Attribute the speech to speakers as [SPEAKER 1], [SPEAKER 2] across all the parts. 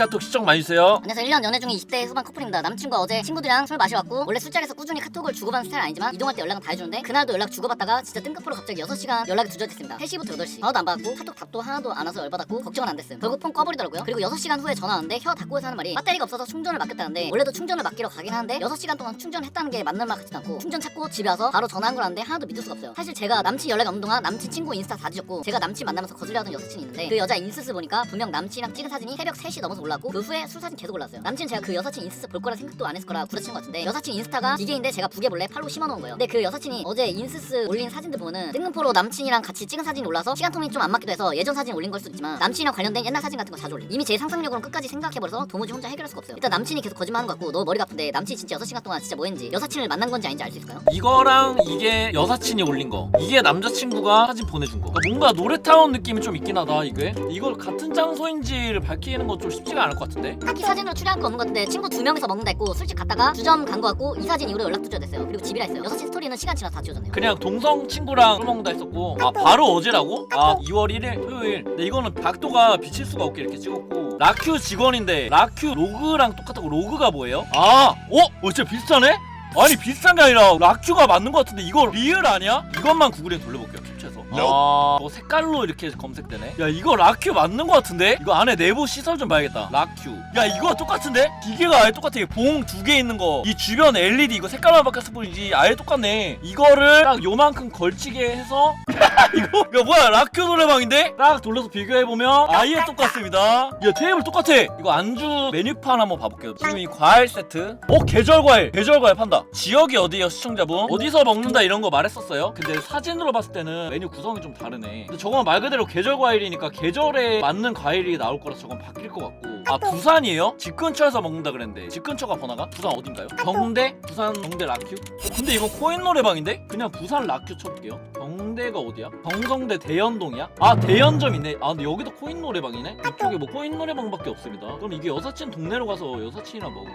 [SPEAKER 1] 카톡 시청 많이 주세요.
[SPEAKER 2] 안녕하세요 1년 연애 중인 20대 후반 커플입니다. 남친과 어제 친구들이랑 술 마셔왔고 원래 술자리에서 꾸준히 카톡을 주고받는 스타일 아니지만 이동할 때 연락은 다 해주는데 그날도 연락 주고받다가 진짜 뜬금포로 갑자기 6시간 연락이 두절됐습니다. 3시부터 8시. 전화도 안 받았고 카톡 답도 하나도 안 와서 열받았고 걱정은 안 됐음 결국 폰 꺼버리더라고요. 그리고 6시간 후에 전화 왔는데 혀 닫고 해서 하는 말이 배터리가 없어서 충전을 맡겼다는데 원래도 충전을 맡기러 가긴 하는데 6시간 동안 충전했다는 게 맞는 말 같지도 않고 충전 찾고 집에 와서 바로 전화한 거라는데 하나도 믿을 수가 없어요. 사실 제가 남친 연락이 없는 동안 남친 친구 인스타 다 뒤졌고 제가 남친 만나면서 거슬려하던 여사친이 있는데 그 여자 인스스 보니까 분명 남친이랑 찍은 사진이 새벽 3시 넘어서 올 랐고? 그 후에 술 사진 계속 올랐어요. 남친 제가 그 여사친 인스타 볼 거라 생각도 안 했을 거라 구라친 것 같은데 여사친 인스타가 기계인데 제가 북에 몰래 팔로 심어놓은 거예요. 근데 그 여사친이 어제 인스스 올린 사진들 보면은 뜬금포로 남친이랑 같이 찍은 사진이 올라서 시간 통이 좀 안 맞기도 해서 예전 사진 올린 걸 수도 있지만 남친이랑 관련된 옛날 사진 같은 거 자주 올림. 이미 제 상상력으로는 끝까지 생각해버려서 도무지 혼자 해결할 수가 없어요. 일단 남친이 계속 거짓말하는 것 같고 너무 머리가 아픈데 남친이 진짜 6시간 동안 진짜 뭐했는지. 여사친을 만난 건지 아닌지 알 수 있을까요?
[SPEAKER 1] 이거랑 이게 여사친이 올린 거. 이게 남자친구가 사진 보내준 거. 그러니까 뭔가 노래타운 느낌이 좀 있긴 하다 이게. 이걸 같은 장소인지를 밝히는 건 좀 쉽지가 않을 것 같은데
[SPEAKER 2] 딱히 사진으로 추리할 거 없는 것 같은데 친구 두 명이서 먹는다 했고 술집 갔다가 주점 간 거 같고 이 사진 이후로 연락 두절됐어요 그리고 집이라 했어요 여사친 스토리는 시간 지나서 다 지워졌네요
[SPEAKER 1] 그냥 동성 친구랑 술 먹는다 했었고 아 바로 어제라고? 아 2월 1일 토요일 근데 이거는 각도가 비칠 수가 없게 이렇게 찍었고 라큐 직원인데 라큐 로그랑 똑같다고 로그가 뭐예요? 아! 어? 어 진짜 비슷하네? 아니 비슷한 게 아니라 라큐가 맞는 것 같은데 이거 리얼 아니야? 이것만 구글에 돌려볼게요 아 이거 색깔로 이렇게 검색되네? 야 이거 라큐 맞는 것 같은데? 이거 안에 내부 시설 좀 봐야겠다. 라큐. 야 이거 똑같은데? 기계가 아예 똑같아. 봉 두 개 있는 거 이 주변 LED 이거 색깔만 바뀌었을 뿐이지 아예 똑같네. 이거를 딱 요만큼 걸치게 해서 이거? 이거 뭐야? 라큐 노래방인데? 딱 돌려서 비교해보면 아예 똑같습니다. 야 테이블 똑같아. 이거 안주 메뉴판 한번 봐볼게요. 지금 이 과일 세트. 어 계절 과일. 계절 과일 판다. 지역이 어디예요 시청자분? 어디서 먹는다 이런 거 말했었어요? 근데 사진으로 봤을 때는 메뉴 구 성이 좀 다르네 근데 저건 말 그대로 계절 과일이니까 계절에 맞는 과일이 나올 거라서 저건 바뀔 것 같고 아 부산이에요? 집 근처에서 먹는다 그랬는데 집 근처가 번화가? 부산 어딘가요? 경대? 부산 경대 라큐? 어, 근데 이건 코인 노래방인데? 그냥 부산 라큐 쳐볼게요 경대가 어디야? 경성대 대연동이야? 아 대연점 있네 아 근데 여기도 코인 노래방이네? 이쪽에 뭐 코인 노래방밖에 없습니다 그럼 이게 여사친 동네로 가서 여사친이랑 건가?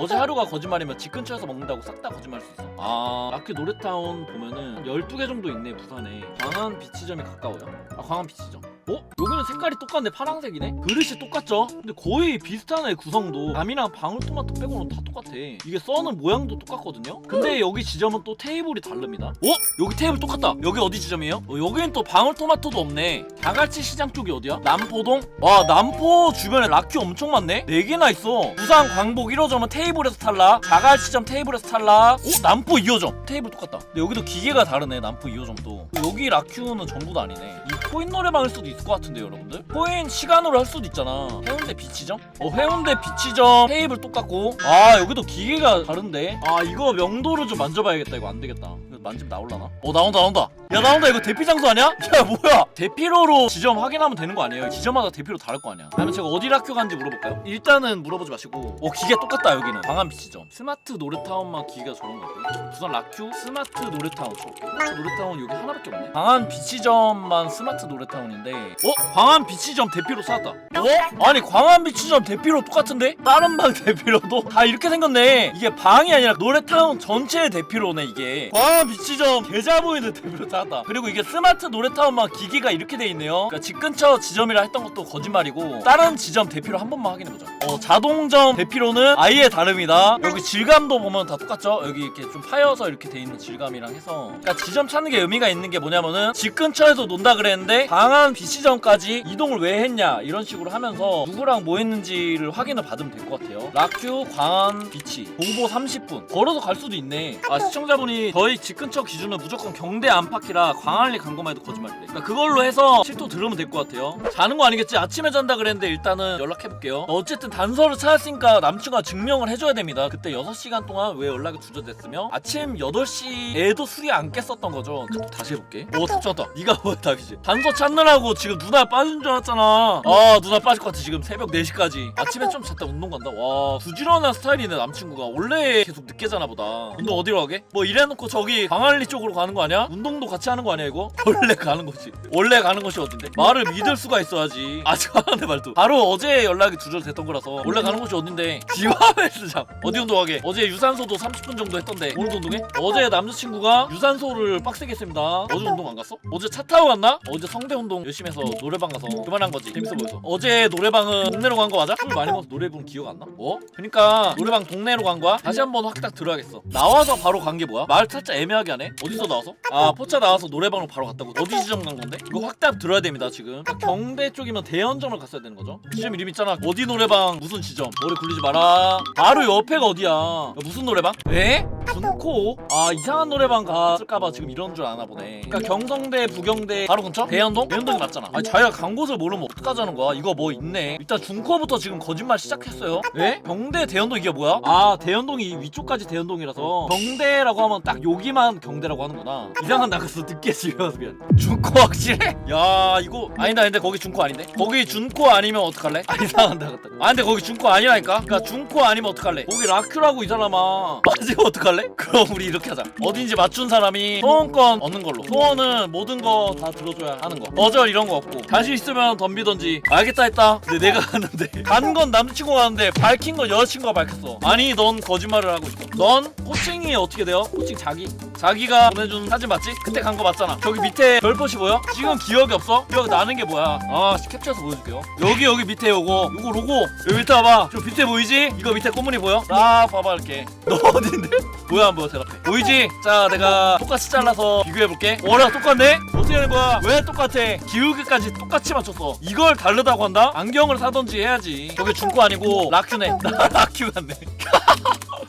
[SPEAKER 1] 어제 하루가 거짓말이면 집 근처에서 먹는다고 싹 다 거짓말할 수 있어. 아. 라큐 노래타운 보면은 한 12개 정도 있네 부산에. 광안 비치점이 가까워요? 아 광안 비치점 어? 여기는 색깔이 똑같네. 파란색이네? 그릇이 똑같죠? 근데 거의 비슷하네 구성도. 감이랑 방울토마토 빼고는 다 똑같아. 이게 써는 모양도 똑같거든요? 근데 여기 지점은 또 테이블이 다릅니다. 어? 여기 테이블 똑같다. 여기 어디 지점이에요? 어, 여기는 또 방울토마토도 없네. 다갈치 시장 쪽이 어디야? 남포동? 와 남포 주변에 라큐 엄청 많네? 4개나 있어. 부산 광복 1호점은 테이블에서 탈락. 다갈치점 테이블에서 탈락. 어? 남포 2호점. 테이블 똑같다. 근데 여기도 기계가 다르네 남포 2호점도. 여기 라큐는 전부 다 아니네. 이 코인 노래방일 수도 있을 것 같은데 여러분들? 코인 시간으로 할 수도 있잖아. 해운대 비치점? 어 해운대 비치점. 테이블 똑같고. 아 여기도 기계가 다른데? 아 이거 명도를 좀 만져봐야겠다. 이거 안 되겠다. 이거 만지면 나올라나? 어 나온다 나온다 야 나온다 이거 대피 장소 아니야? 야 뭐야? 대피로로 지점 확인하면 되는 거 아니에요? 지점마다 대피로 다를 거 아니야. 그러면 제가 어디 학교 간지 물어볼까요? 일단은 물어보지 마시고. 어 기계 똑같다 여기는. 광안 비치점. 스마트 노래타운만 기계가 저런 거 같아요. 부산 라큐? 스마트 노래타운 쳐볼게요. 노래타운 여기 하나밖에 없네. 광안 비치점만 스마트 노래타운인데. 어? 광안 비치점 대피로 쌓았다. 어? 아니 광안 비치점 대피로 똑같은데? 다른 방 대피로도? 다 이렇게 생겼네. 이게 방이 아니라 노래타운 전체의 대피로네 이게. 광안 비치점 계좌 보이는 대피로 쌓 았다. 그리고 이게 스마트 노래타운만 기계가 이렇게 돼 있네요. 그러니까 집 근처 지점이라 했던 것도 거짓말이고 다른 지점 대피로 한 번만 확인해보자 어 자동점 대피로는 아예 다릅니다. 여기 질감도 보면 다 똑같죠? 여기 이렇게 좀 파여서 이렇게 돼 있는 질감이랑 해서. 그러니까 지점 찾는 게 의미가 있는 게 뭐냐면은 집 근처에서 논다 그랬는데 방한 비치점까지 이동을 왜 했냐 이런 식으로 하면서 누구랑 뭐 했는지를 확인을 받으면 될 것 같아요. 라큐 광안 비치 공보 30분. 걸어서 갈 수도 있네. 아 시청자분이 저희 집 근처 기준은 무조건 경대 안팎 이라 광안리 간 것만 해도 거짓말이래 그러니까 그걸로 해서 실토 들으면 될 것 같아요. 자는 거 아니겠지? 아침에 잔다 그랬는데 일단은 연락해볼게요. 어쨌든 단서를 찾았으니까 남친과 증명을 해줘야 됩니다. 그때 6시간 동안 왜 연락이 두절됐으며 아침 8시에도 술이 안 깼었던 거죠. 저 다시 해볼게. 오 답쳤다. 네가 뭐야 답이지 단서 찾느라고 지금 누나 빠진 줄 알았잖아. 아 누나 빠질 것 같아 지금. 새벽 4시까지. 아침에 좀 잤다 운동 간다. 와 부지런한 스타일이네 남친구가. 원래 계속 늦게 자나 보다. 운동 어디로 가게? 뭐 이래놓고 저기 광안리 쪽으로 가는 거 아니야? 운동도 같이 같이 하는 거 아니야 이거? 원래 가는 거지 원래 가는 것이 어딘데? 말을 믿을 수가 있어야지 아직 하는데 말도 바로 어제 연락이 두절됐던 거라서 원래 가는 곳이 어딘데 지화헬스장 어디 운동하게 어제 유산소도 30분 정도 했던데 오늘도 운동해? 어제 남자친구가 유산소를 빡세게 했습니다 어제 운동 안 갔어? 어제 차 타고 갔나? 어제 성대 운동 열심히 해서 노래방 가서 그만한 거지 재밌어 보여서 어제 노래방은 동네로 간 거 맞아? 술 많이 먹어서 노래 부른 기억 안 나? 어? 그니까 노래방 동네로 간 거야? 다시 한번 확 딱 들어야겠어 나와서 바로 간 게 뭐야? 말 살짝 애매하게 하네 어디서 나와서? 아 포차 나와서 노래방으로 바로 갔다고? 어디 지점 간 건데? 이거 확답 들어야 됩니다 지금. 경대 쪽이면 대연정을 갔어야 되는 거죠? 지점 이름 있잖아. 어디 노래방? 무슨 지점? 머리 굴리지 마라. 바로 옆에가 어디야? 야, 무슨 노래방? 에? 준코? 아 이상한 노래방 갔을까봐 지금 이런 줄 아나 보네. 그니까 경성대 부경대 바로 근처? 대연동? 대연동이 맞잖아. 아니 자기가 간 곳을 모르면 어떡하자는 거야? 이거 뭐 있네. 일단 중코부터 지금 거짓말 시작했어요. 에? 경대 대연동 이게 뭐야? 아 대연동이 위쪽까지 대연동이라서 경대라고 하면 딱 여기만 경대라고 하는구나. 이상한 나가 서 늦게 집에 와서 그냥 중코 확실해? 야 이거 아니다 근데 거기 중코 아닌데? 거기 준코 아니면 어떡할래? 아 이상한 나갔다 아 근데 거기 중코 아니라니까? 그니까 중코 아니면 어떡할래? 거기 라큐라고 이 사람아 맞으면 어떡할래? 그럼 우리 이렇게 하자 어딘지 맞춘 사람이 소원권 얻는 걸로 소원은 모든 거 다 들어줘야 하는 거 거절 이런 거 없고 자신 있으면 덤비던지 알겠다 했다 근데 내가 갔는데 간 건 남자친구가 갔는데 밝힌 건 여자친구가 밝혔어 아니 넌 거짓말을 하고 있어 넌 코칭이 어떻게 돼요? 코칭 자기 자기가 보내준 사진 맞지? 그때 간 거 맞잖아 저기 밑에 별빛이 보여? 지금 기억이 없어? 기억 나는 게 뭐야 아 캡처해서 보여줄게요 여기 여기 밑에 요거 요거 로고 여기 밑에 봐봐 저 밑에 보이지? 이거 밑에 꽃무늬 보여? 딱 봐봐 이렇게 너 어딘데? 뭐야 안 보여 대답해 보이지? 자 내가 똑같이 잘라서 비교해볼게 어라 똑같네? 어떻게 하는 거야? 왜 똑같아? 기울기까지 똑같이 맞췄어 이걸 다르다고 한다? 안경을 사던지 해야지 저게 중고 아니고 라큐네 나 라큐 같네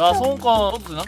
[SPEAKER 1] 나 소원권 써도 되나?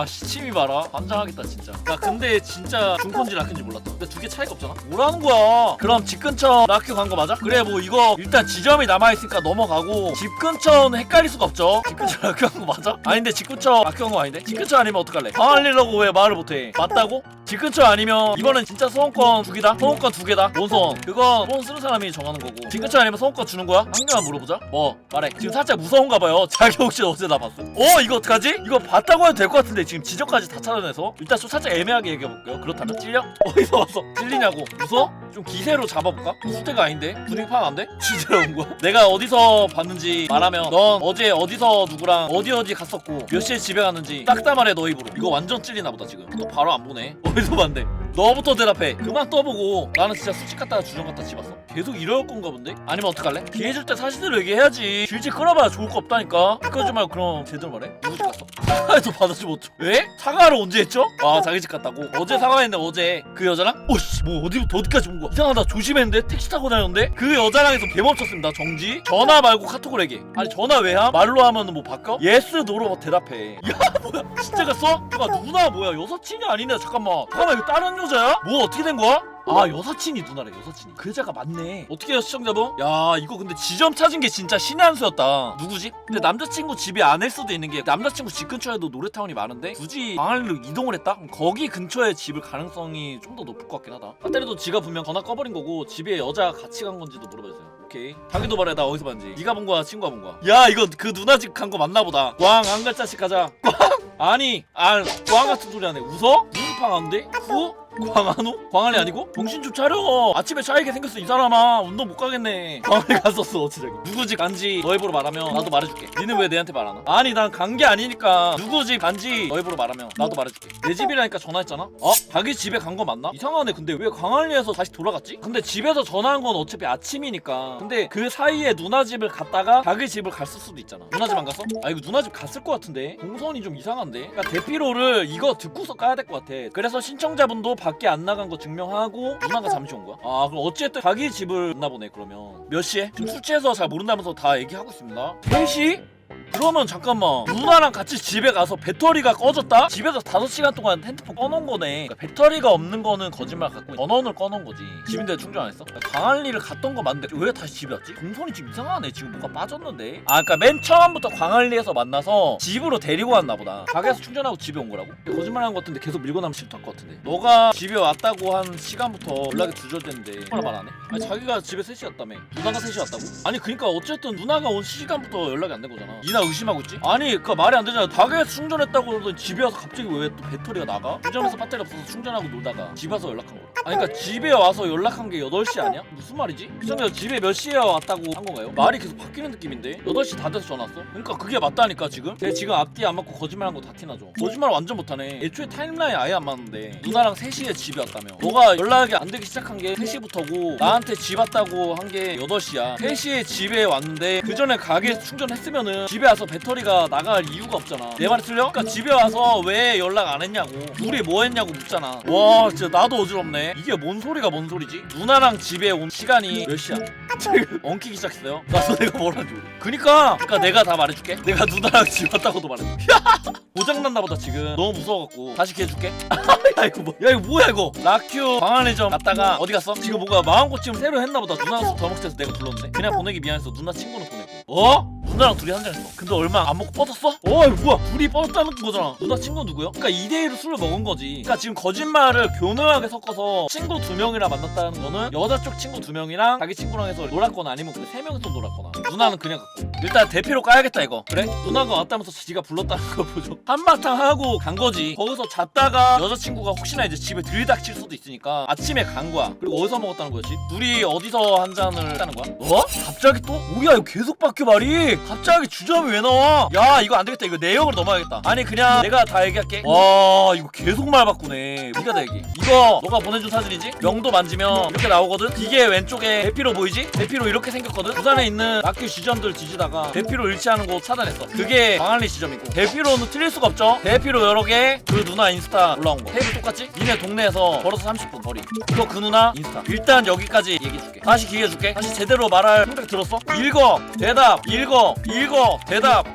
[SPEAKER 1] 야 시침이 봐라 환장하겠다 진짜 야 근데 진짜 중콘지 라큐인지 몰랐다 근데 두 개 차이가 없잖아 뭐라는 거야 그럼 집 근처 라큐 간 거 맞아? 그래 뭐 이거 일단 지점이 남아있으니까 넘어가고 집 근처는 헷갈릴 수가 없죠 집 근처 라큐 간 거 맞아? 아닌데 집 근처 라큐 간 거 아닌데? 집 근처 아니면 어떡할래? 방알리려고 왜 말을 못해 맞다고? 집 근처 아니면 이거는 진짜 소원권 두 개다? 소원권 두 개다? 뭔 소원? 그건 소원 쓰는 사람이 정하는 거고 집 근처 아니면 소원권 주는 거야? 한 개만 물어보자 뭐 말해 지금 살짝 무서운가 봐요 자기 혹시 어제 나 봤어? 어 이거 어떡하 지? 이거 봤다고 해도 될 것 같은데 지금 지적까지 다 찾아내서 일단 좀 살짝 애매하게 얘기해볼게요 그렇다면 찔려? 어디서 왔어? 찔리냐고 무서워? 좀 기세로 잡아볼까? 웃을 때가 아닌데? 분위기 파악 안 돼? 진짜로 온 거야? 내가 어디서 봤는지 말하면 넌 어제 어디서 누구랑 어디 어디 갔었고 몇 시에 집에 갔는지 딱 다 말해 너 입으로 이거 완전 찔리나 보다 지금 또 바로 안 보네 어디서 봤는데 너부터 대답해. 그만 떠보고. 나는 진짜 수직 갔다가 주정 갔다 집 왔어. 계속 이럴 건가 본데? 아니면 어떡할래? 기회 줄 때 사실대로 얘기해야지. 질질 끌어봐야 좋을 거 없다니까. 그러지 말고 그럼 제대로 말해. 누구 집 갔어? 사과해도 받아주면 어쩌 왜? 사과를 언제 했죠? 아. 자기 집 갔다고? 어제 사과했는데 어제? 그 여자랑? 오씨 뭐 어디부터 어디까지 본 거야? 이상하다. 조심했는데? 택시 타고 다녔는데? 그 여자랑 해서 개 멈췄습니다. 정지? 전화 말고 카톡을 해게 아니 전화 왜 함? 말로 하면 뭐 바꿔? 예스 노로 대답해. 야 뭐야? 진짜 갔어? 잠깐 누나 뭐야? 여사친이 아니네. 잠깐만. 잠깐만 이거 다른 여 자야? 뭐 어떻게 된 거야? 아 여사친이 누나래 여사친이 그 여자가 맞네 어떻게 해요 시청자분? 야 이거 근데 지점 찾은 게 진짜 신의 한 수였다 누구지? 근데 남자친구 집이 아닐 수도 있는 게 남자친구 집 근처에도 노래타운이 많은데 굳이 방알로 이동을 했다? 그럼 거기 근처에 집을 가능성이 좀 더 높을 것 같긴 하다 배터리도 지가 분명 전화 꺼버린 거고 집에 여자 같이 간 건지도 물어봐주세요 오케이 자기도 말해 나 어디서 봤는지 네가 본 거야 친구가 본 거야 야 이거 그 누나 집 간 거 맞나 보다 꽝 한 글자씩 가자 꽝 아니 아꽝 같은 소리 하네 웃어? 눈이 파가는데? 후? 광한호? 광안이 아니고? 정신 좀 차려. 아침에 차이게 생겼어 이 사람아. 운동 못 가겠네. 광안에 갔었어 어찌저기. 누구 집 간지? 너 입으로 말하면 나도 말해줄게. 니는 왜 내한테 말 안 하나? 아니 난 간 게 아니니까. 누구 집 간지? 너 입으로 말하면 나도 말해줄게. 내 집이라니까 전화했잖아? 어? 자기 집에 간 거 맞나? 이상하네. 근데 왜 광안리에서 다시 돌아갔지? 근데 집에서 전화한 건 어차피 아침이니까. 근데 그 사이에 누나 집을 갔다가 자기 집을 갔을 수도 있잖아. 누나 집 안 갔어? 아 이거 누나 집 갔을 것 같은데? 동선이 좀 이상한데? 그러니까 대피로를 이거 듣고서 까야 될 것 같아. 그래서 신청자분도 밖에 안 나간 거 증명하고 누나가 잠시 온 거야 아 그럼 어쨌든 자기 집을 갔나 보네 그러면 몇 시에? 지금 술 취해서 잘 모른다면서 다 얘기하고 있습니다 3시? 그러면 잠깐만 누나랑 같이 집에 가서 배터리가 꺼졌다? 집에서 5시간 동안 핸드폰 꺼놓은 거네 그러니까 배터리가 없는 거는 거짓말 같고 전원을 꺼놓은 거지 집인데 충전 안 했어? 광안리를 갔던 거 맞는데 왜 다시 집에 왔지? 동선이 지금 이상하네 지금 뭐가 빠졌는데 아 그니까 맨 처음부터 광안리에서 만나서 집으로 데리고 왔나 보다 가게에서 충전하고 집에 온 거라고? 거짓말 한 거 같은데 계속 밀고 나면 싫다 것 같은데 너가 집에 왔다고 한 시간부터 연락이 두절됐는데 하나 말안 해? 아니 자기가 집에 3시 왔다며 누나가 3시 왔다고? 아니 그니까 어쨌든 누나가 온 시간부터 연락이 안 된 거잖아 니나 의심하고 있지? 아니 그 말이 안 되잖아. 닭에서 충전했다고 그러더니 집에 와서 갑자기 왜 또 배터리가 나가? 주점에서 배터리 없어서 충전하고 놀다가 집 와서 연락한 거야. 아니 그니까 집에 와서 연락한 게 8시 아니야? 무슨 말이지? 시청자 집에 몇 시에 왔다고 한 건가요? 말이 계속 바뀌는 느낌인데? 8시 다 돼서 전화 왔어? 그러니까 그게 맞다니까 지금? 쟤 지금 앞뒤 안 맞고 거짓말한 거 다 티나죠? 거짓말 완전 못하네. 애초에 타임라인 아예 안 맞는데 누나랑 3시에 집에 왔다며. 너가 연락이 안 되기 시작한 게 3시부터고 나한테 집 왔다고 한 게 8시야. 3시에 집에 왔는데 그 전에 가게에서 충전했으면은 집에 와서 배터리가 나갈 이유가 없잖아. 내 말이 틀려? 그러니까 집에 와서 왜 연락 안 했냐고. 둘이 뭐 했냐고 묻잖아. 와 진짜 나도 어지럽네. 이게 뭔 소리가 뭔 소리지? 누나랑 집에 온 시간이 몇 시야? 지금 엉키기 시작했어요. 나도 내가 뭐라는지 모르 그니까 그니까 내가 다 말해줄게. 내가 누나랑 집 왔다고도 말해줄게 고장났나 보다 지금. 너무 무서워갖고. 다시 기회줄게. 야 이거 뭐, 야 이거 뭐야 이거? 라큐 방안의점 갔다가 어디 갔어? 지금 뭔가 마음고침 새로 했나 보다. 누나가 더 먹자서 내가 불렀는데. 그냥 보내기 미안해서 누나 친구는 보내고 어? 누나랑 둘이 한 잔 했어 근데 얼마 안 먹고 뻗었어? 어 이거 뭐야 둘이 뻗었다는 거잖아 누나 친구 누구요? 그니까 2대 1로 술을 먹은 거지 그니까 지금 거짓말을 교묘하게 섞어서 친구 두 명이랑 만났다는 거는 여자 쪽 친구 두 명이랑 자기 친구랑 해서 놀았거나 아니면 그래 세 명이서 놀았거나 누나는 그냥 갔고 일단 대피로 까야겠다 이거 그래? 누나가 왔다면서 지가 불렀다는 거 보죠 한바탕 하고 간 거지 거기서 잤다가 여자친구가 혹시나 이제 집에 들이닥칠 수도 있으니까 아침에 간 거야 그리고 어디서 먹었다는 거였지? 둘이 어디서 한 잔을 했다는 거야? 뭐? 갑자기 또? 뭐야 이거 계속 바 뀌어 말이? 갑자기 주점이 왜 나와? 야 이거 안 되겠다. 이거 내역으로 넘어야겠다. 아니 그냥 내가 다 얘기할게. 와 이거 계속 말 바꾸네. 네가 다 얘기. 이거 너가 보내준 사진이지? 명도 만지면 이렇게 나오거든? 이게 왼쪽에 대피로 보이지? 대피로 이렇게 생겼거든? 부산에 있는 학교 지점들 뒤지다가 대피로 일치하는 곳 찾아냈어. 그게 광안리 지점이고. 대피로는 틀릴 수가 없죠? 대피로 여러 개 그 누나 인스타 올라온 거. 테이블 똑같지? 니네 동네에서 걸어서 30분 거리. 이거 그 누나 인스타. 일단 여기까지 얘기해줄게. 다시 기회 줄게. 다시 제대로 말할 생각 들었어? 읽어. 대답 읽어 읽어 대답.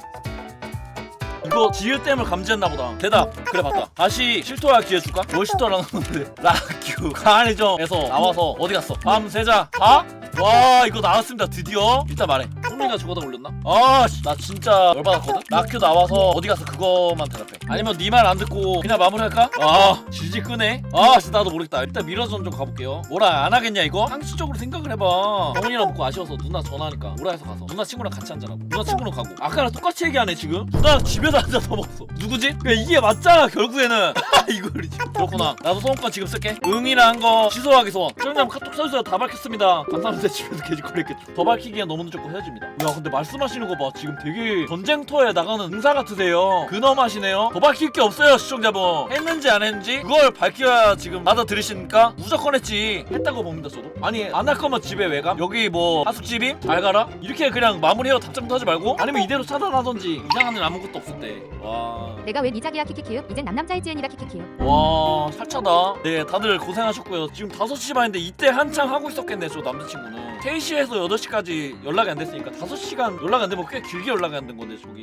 [SPEAKER 1] 이거 지읒댐을 감지했나 보다. 대답. 그래 봤다. 다시 실토할 기회 줄까? 뭘 실토라는 건데. 라큐. 강한의점에서 나와서 어디 갔어? 밤 세자. 다? 와 이거 나왔습니다. 드디어. 일단 말해 손민가 죽어다 올렸나? 아나 진짜 열받았거든? 라큐 나와서 어디 갔어 그거만 대답해. 아니면 네 말 안 듣고 그냥 마무리할까? 아 질질 끄네? 아 진짜 나도 모르겠다. 일단 미러전 좀 가볼게요. 뭐라 안 하겠냐 이거? 상식적으로 생각을 해봐. 병원이랑 먹고 아쉬워서 누나 전화하니까 오라 해서 가서. 누나 친구랑 같이 앉아라고. 누나 친구랑 가고. 아까랑 똑같이 얘기하네 지금? 누나랑 집에서 앉아서 먹었어. 누구지? 그냥 이게 맞잖아 결국에는. 이거리 그렇구나. 나도 소원권 지금 쓸게. 응이랑 거 취소하기 소원. 시청자 카톡 써주세요. 다 밝혔습니다. 감사합니다. 집에서 개짓거리겠죠. 더 밝히기엔 너무 늦었고 헤어집니다 야 근데 말씀하시는 거 봐. 지금 되게 전쟁터에 나가는 응사 같으세요. 근엄하시네요. 더 밝힐 게 없어요 시청자분. 했는지 안 했는지 그걸 밝혀야 지금 받아 들으시니까 무조건 했지. 했다고 봅니다 저도. 아니 안 할 거면 집에 왜 가? 여기 뭐 하숙집임? 잘 가라? 이렇게 그냥 마무리해요 답장도 하지 말고? 아니면 이대로 차단하던지. 이상한 일 아무것도 없을 때와.
[SPEAKER 3] 내가 왜 니작이야 키키키읍 이젠 남남자의 지은이다 키키키읍
[SPEAKER 1] 와 살차다. 네 다들 고생하셨고요. 지금 5시 반인데 이때 한창 하고 있었겠네 저 남자친구는. 3시에서 8시까지 연락이 안 됐으니까 5시간 연락 안 되면 꽤 길게 된 건데 저기